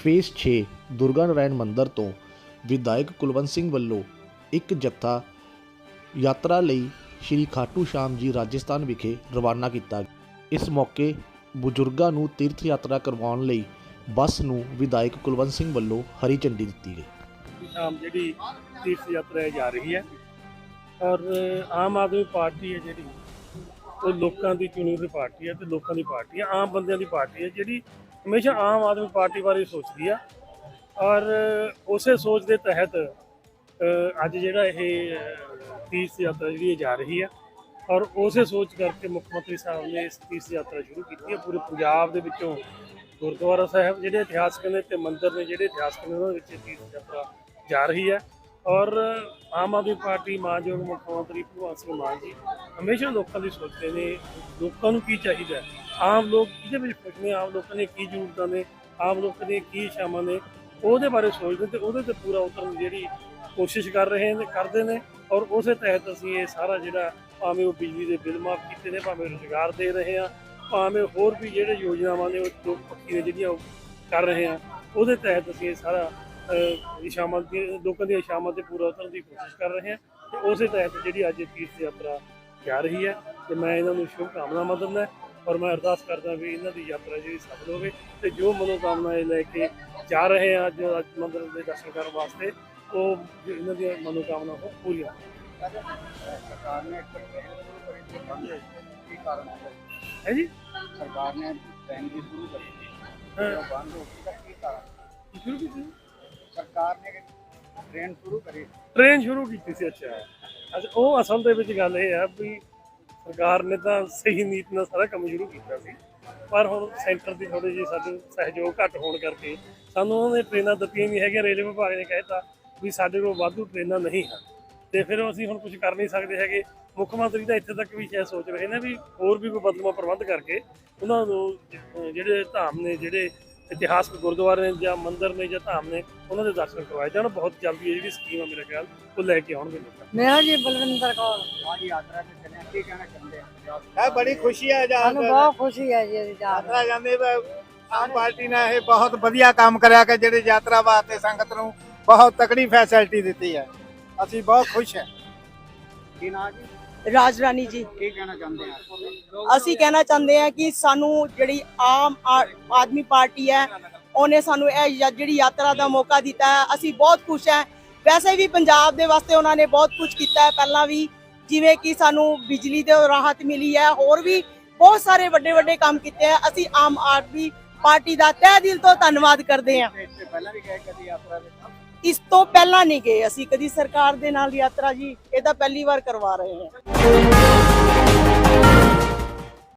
Face 6 Durga Narayan ਮੰਦਿਰ ਤੋਂ ਵਿਧਾਇਕ ਕੁਲਵੰਤ ਸਿੰਘ ਵੱਲੋਂ ਇੱਕ ਜੱਥਾ ਯਾਤਰਾ ਲਈ ਸ਼੍ਰੀ ਖਾਟੂ ਸ਼ਾਮ ਜੀ ਰਾਜਸਥਾਨ ਵਿਖੇ ਰਵਾਨਾ ਕੀਤਾ ਇਸ ਮੌਕੇ ਬਜ਼ੁਰਗਾਂ ਨੂੰ ਤੀਰਥ ਯਾਤਰਾ ਕਰਵਾਉਣ ਲਈ ਬੱਸ ਨੂੰ ਵਿਧਾਇਕ ਕੁਲਵੰਤ ਸਿੰਘ ਵੱਲੋਂ ਹਰੀ ਝੰਡੀ ਦਿੱਤੀ ਗਈ। ਸ਼ਾਮ ਜਿਹੜੀ ਤੀਰਥ ਯਾਤਰਾ ਜਾ ਰਹੀ ਹੈ ਔਰ ਆਮ ਆਦਮੀ ਪਾਰਟੀ ਹੈ ਜਿਹੜੀ, ਉਹ ਲੋਕਾਂ ਦੀ ਚੁਣੀ ਹੋਈ ਪਾਰਟੀ ਹੈ ਤੇ ਲੋਕਾਂ ਦੀ ਪਾਰਟੀ ਹੈ, ਆਮ ਬੰਦਿਆਂ ਦੀ ਪਾਰਟੀ ਹੈ ਜਿਹੜੀ ਹਮੇਸ਼ਾ ਆਮ ਆਦਮੀ ਪਾਰਟੀ ਬਾਰੇ ਸੋਚਦੀ ਆ। ਔਰ ਉਸੇ ਸੋਚ ਦੇ ਤਹਿਤ ਅੱਜ ਜਿਹੜਾ ਇਹ ਤੀਰਥ ਯਾਤਰਾ ਜਿਹੜੀ ਇਹ ਜਾ ਰਹੀ ਹੈ ਔਰ ਉਸੇ ਸੋਚ ਕਰਕੇ ਮੁੱਖ ਮੰਤਰੀ ਸਾਹਿਬ ਨੇ ਇਸ ਤੀਰਥ ਯਾਤਰਾ ਸ਼ੁਰੂ ਕੀਤੀ ਹੈ ਪੂਰੇ ਪੰਜਾਬ ਦੇ ਵਿੱਚੋਂ ਗੁਰਦੁਆਰਾ ਸਾਹਿਬ, ਜਿਹੜੇ ਇਤਿਹਾਸਕ ਨੇ ਤੇ ਮੰਦਿਰ ਨੇ, ਜਿਹੜੇ ਇਤਿਹਾਸਕ ਨੇ, ਉਹਨਾਂ ਵਿੱਚ ਤੀਰਥ ਯਾਤਰਾ ਜਾ ਰਹੀ ਹੈ ਔਰ ਆਮ ਆਦਮੀ ਪਾਰਟੀ ਮਾਨਯੋਗ ਮੁੱਖ ਮੰਤਰੀ ਭਗਵੰਤ ਸਿੰਘ ਮਾਨ ਜੀ ਹਮੇਸ਼ਾ ਲੋਕਾਂ ਦੀ ਸੋਚਦੇ ਨੇ, ਲੋਕਾਂ ਨੂੰ ਕੀ ਚਾਹੀਦਾ ਆਮ ਲੋਕ ਕਿਹਦੇ ਵਿੱਚ ਖੁਸ਼ ਨੇ? ਆਮ ਲੋਕਾਂ ਦੀਆਂ ਕੀ ਜ਼ਰੂਰਤਾਂ ਨੇ? ਆਮ ਲੋਕਾਂ ਦੀਆਂ ਕੀ ਇੱਛਾਵਾਂ ਨੇ? ਉਹਦੇ ਬਾਰੇ ਸੋਚਦੇ ਤੇ ਉਹਦੇ ਤੇ ਪੂਰਾ ਉਤਰਨ ਜਿਹੜੀ ਕੋਸ਼ਿਸ਼ ਕਰ ਰਹੇ ਨੇ ਕਰਦੇ ਨੇ ਔਰ ਉਸੇ ਤਹਿਤ ਅਸੀਂ ਇਹ ਸਾਰਾ ਜਿਹੜਾ ਭਾਵੇਂ ਉਹ ਬਿਜਲੀ ਦੇ ਬਿੱਲ ਮਾਫ ਕੀਤੇ ਨੇ ਭਾਵੇਂ ਰੁਜ਼ਗਾਰ ਦੇ ਰਹੇ ਆ ਭਾਵੇਂ ਹੋਰ ਵੀ ਜਿਹੜੇ ਯੋਜਨਾਵਾਂ ਨੇ ਉਹ ਲੋਕ ਪੱਕੀ ਨੇ ਜਿਹੜੀਆਂ ਉਹ ਕਰ ਰਹੇ ਆ ਉਹਦੇ ਤਹਿਤ ਅਸੀਂ ਇਹ ਸਾਰਾ ਅਹ, ਇਸ਼ਾਮਤ ਦੀ ਲੋਕਾਂ ਦੀਆਂ ਇਸ਼ਾਮਤ ਤੇ ਪੂਰਾ ਉਤਰਨ ਦੀ ਕੋਸ਼ਿਸ਼ ਕਰ ਰਹੇ ਹਾਂ ਤੇ ਉਸੇ ਤਹਿਤ ਜਿਹੜੀ ਅੱਜ ਇਹ ਤੀਰਥ ਯਾਤਰਾ ਜਾ ਰਹੀ ਹੈ ਤੇ ਮੈਂ ਇਹਨਾਂ ਨੂੰ ਸ਼ੁਭ ਕਾਮਨਾਵਾਂ ਦਿੰਦਾ ਔਰ ਮੈਂ ਅਰਦਾਸ ਕਰਦਾ ਵੀ ਇਹਨਾਂ ਦੀ ਯਾਤਰਾ ਜਿਹੜੀ ਸਫਲ ਹੋਵੇ ਤੇ ਜੋ ਮਨੋਕਾਮਨਾ ਇਹ ਲੈ ਕੇ ਜਾ ਰਹੇ ਆ ਅੱਜ ਅੱਜ ਮੰਦਰ ਦੇ ਦਰਸ਼ਨ ਕਰਨ ਵਾਸਤੇ ਉਹ ਇਹਨਾਂ ਦੀਆਂ ਮਨੋਕਾਮਨਾ ਉਹ ਪੂਰੀਆਂ ਹੋਣ। ਸਰਕਾਰ ਨੇ ਇੱਕ ਟ੍ਰੇਨ ਸ਼ੁਰੂ ਕਰੀ ਤੇ ਬੰਦ ਹੋਈ ਕੀ ਕਾਰਨ ਹੈ? ਹੈ ਜੀ? ਸਰਕਾਰ ਨੇ ਟ੍ਰੇਨ ਦੀ ਸ਼ੁਰੂ ਕਰੀ ਹਾਂ। ਉਹ ਬੰਦ ਹੋ ਗਈ ਕੀ ਕਾਰਨ ਸ਼ੁਰੂ ਕੀਤੀ ਸਰਕਾਰ ਨੇ ਟ੍ਰੇਨ ਸ਼ੁਰੂ ਕਰੀ ਟ੍ਰੇਨ ਸ਼ੁਰੂ ਕੀਤੀ ਸੀ ਅੱਛਾ। ਅੱਛਾ ਉਹ ਅਸਲ ਦੇ ਵਿੱਚ ਗੱਲ ਇਹ ਹੈ ਵੀ ਸਰਕਾਰ ਨੇ ਤਾਂ ਸਹੀ ਨੀਤ ਨਾਲ ਸਾਰਾ ਕੰਮ ਸ਼ੁਰੂ ਕੀਤਾ ਸੀ। ਪਰ ਹੁਣ ਸੈਂਟਰ ਦੀ ਥੋੜੀ ਜਿਹੀ ਸਾਡੇ ਸਹਿਯੋਗ ਘੱਟ ਹੋਣ ਕਰਕੇ ਸਾਨੂੰ ਉਹਨਾਂ ਨੇ ਟ੍ਰੇਨਾਂ ਦਿੱਤੀਆਂ ਨਹੀਂ ਹੈਗੀਆਂ, ਰੇਲਵੇ ਵਿਭਾਗ ਨੇ ਕਹਿਤਾ ਵੀ ਸਾਡੇ ਕੋਲ ਵਾਧੂ ਟ੍ਰੇਨਾਂ ਨਹੀਂ ਹਨ। ਤੇ ਫਿਰ ਅਸੀਂ ਹੁਣ ਕੁਝ ਕਰ ਨਹੀਂ ਸਕਦੇ ਹੈਗੇ। ਮੁੱਖ ਮੰਤਰੀ ਤਾਂ ਇੱਥੇ ਤੱਕ ਵੀ ਸ਼ਾਇਦ ਸੋਚ ਰਹੇ ਨੇ ਵੀ ਹੋਰ ਵੀ ਕੋਈ ਬਦਲਵਾ ਪ੍ਰਬੰਧ ਕਰਕੇ ਉਹਨਾਂ ਨੂੰ ਜਿਹੜੇ ਧਾਮ ਨੇ, ਜਿਹੜੇ ਇਤਿਹਾਸਕ ਗੁਰਦੁਆਰੇ ਨੇ ਜਾਂ ਮੰਦਿਰ ਨੇ ਜਾਂ ਧਾਮ ਨੇ ਉਹਨਾਂ ਦੇ ਦਰਸ਼ਨ ਕਰਵਾਏ ਜਾਣ। ਬਹੁਤ ਜਲਦੀ ਇਹ ਜਿਹੜੀ ਸਕੀਮ ਆ ਮੇਰੇ ਖਿਆਲ ਉਹ ਲੈ ਕੇ ਆਉਣਗੇ ਲੋਕਾਂ ਮੇਰਾ ਜੀ ਬਲਵਿੰਦਰ ਕੌਰ। ਅੱਜ ਯਾਤਰਾ ਤੇ ਚੱਲੇ ਕੀ ਕਹਿਣਾ ਚਾਹੁੰਦੇ ਆ? ਬੜੀ ਖੁਸ਼ੀ ਹੈ ਸਾਨੂੰ ਬਹੁਤ ਖੁਸ਼ੀ ਹੈ ਜੀ ਜਾ ਕੇ। ਯਾਤਰਾ ਜਾਂਦੇ ਵਾ- ਆਮ ਪਾਰਟੀ ਨੇ ਇਹ ਬਹੁਤ ਵਧੀਆ ਕੰਮ ਕਰਿਆ ਕਿ ਜਿਹੜੇ ਯਾਤਰਾ ਵਾਸਤੇ ਸੰਗਤ ਨੂੰ ਬਹੁਤ ਤਕੜੀ ਫੈਸਿਲਿਟੀ ਦਿੱਤੀ ਹੈ। ਅਸੀਂ ਬਹੁਤ ਖੁਸ਼ ਹਾਂ। ਕੀ ਨਾ ਜੀ? ਰਾਜ ਰਾਣੀ ਜੀ। ਕੀ ਕਹਿਣਾ ਚਾਹੁੰਦੇ ਆ? ਅਸੀਂ ਕਹਿਣਾ ਚਾਹੁੰਦੇ ਹਾਂ ਕਿ ਸਾਨੂੰ ਜਿਹੜੀ ਆਮ ਆ- ਆਦਮੀ ਪਾਰਟੀ ਹੈ ਉਹਨੇ ਸਾਨੂੰ ਇਹ ਜਿਹੜੀ ਯਾਤਰਾ ਦਾ ਮੌਕਾ ਦਿੱਤਾ ਹੈ। ਅਸੀਂ ਬਹੁਤ ਖੁਸ਼ ਹਾਂ। ਵੈਸੇ ਵੀ ਪੰਜਾਬ ਦੇ ਵਾਸਤੇ ਉਹਨਾਂ ਨੇ ਬਹੁਤ ਕੁਝ ਕੀਤਾ ਹੈ। ਪਹਿਲਾਂ ਵੀ ਜਿਵੇਂ ਕਿ ਸਾਨੂੰ ਬਿਜਲੀ ਦੇ ਰਾਹਤ ਮਿਲੀ ਹੈ ਹੋਰ ਵੀ ਬਹੁਤ ਸਾਰੇ ਵੱਡੇ ਵੱਡੇ ਕੰਮ ਕੀਤੇ ਹੈ। ਅਸੀਂ ਆਮ ਆਦਮੀ ਪਾਰਟੀ ਦਾ ਤਹਿ ਦਿਲ ਤੋਂ ਧੰਨਵਾਦ ਕਰਦੇ ਹਾਂ। ਪਹਿਲਾਂ ਵੀ ਕਦੀ ਯਾਤਰਾ ਇਸ ਤੋਂ ਪਹਿਲਾਂ ਨਹੀਂ ਗਏ ਅਸੀਂ, ਕਦੀ ਸਰਕਾਰ ਦੇ ਨਾਲ ਯਾਤਰਾ ਜੀ, ਇਹ ਤਾਂ ਪਹਿਲੀ ਵਾਰ ਕਰਵਾ ਰਹੇ ਹਾਂ।